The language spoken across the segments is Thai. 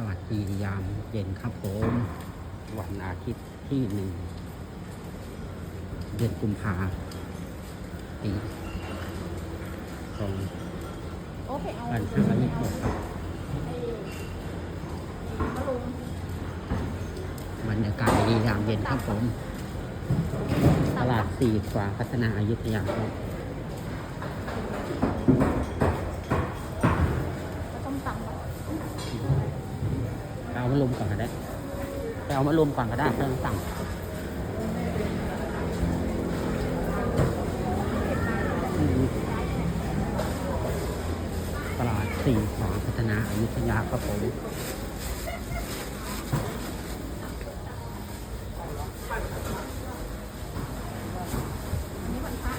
สวัสดียามเย็นครับผม วันอาทิตย์ที่หนึ่งเดือนกุมภาปีของโอเคเอาวันห้าร้อยยี่สิบหกครับบรรยากาศดียามเย็นครับผม ตลาดสี่ขวางพัฒนาอายุทยาครับ ต้มตำ ไปเอา มารวมก่อนก็ได้ไปเอามารวมก่อนก็ได้ไม่ต้องสั่งอืมตลาดสี่ขวางพัฒนาอายุทยาครับผมอันนี้วันพระ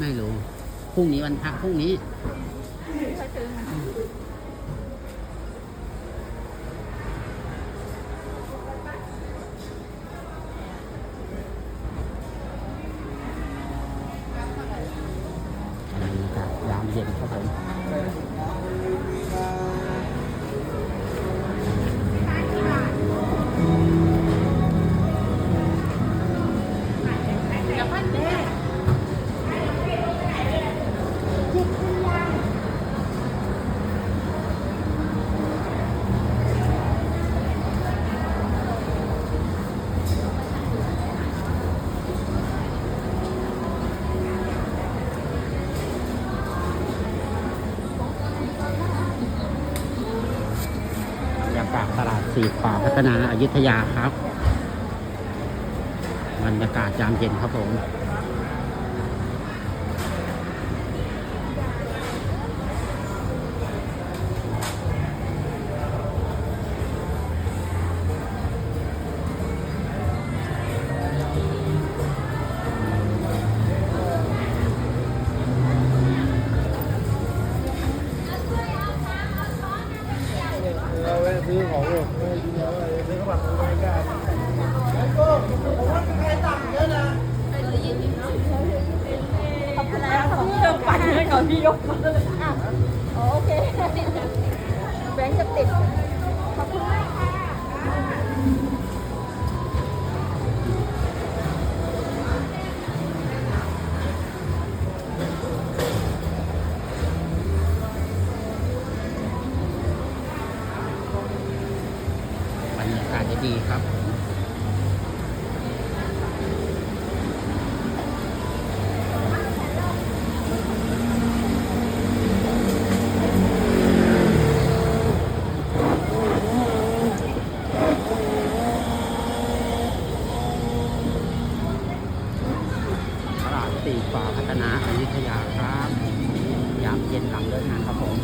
ไม่รู้พรุ่งนี้วันพระพรุ่งนี้ากาตลาดสี่ขวาพัฒนาอายุทยาครับ บรรยากาศยามเย็นครับผม ซื้อของอยู่ไม่ได้กินแล้วอะไรซื้อข้าวผัดไม่กล้าขอบคุณแล้วของเชิญปั่นให้อนพี่ยกมาเลยอะโอเคแบงค์จะติดาศจะดีครับตลาดสี่ขวาพัฒนาอายุทยาครับ ยามเย็นหลังเลิกงานครับผม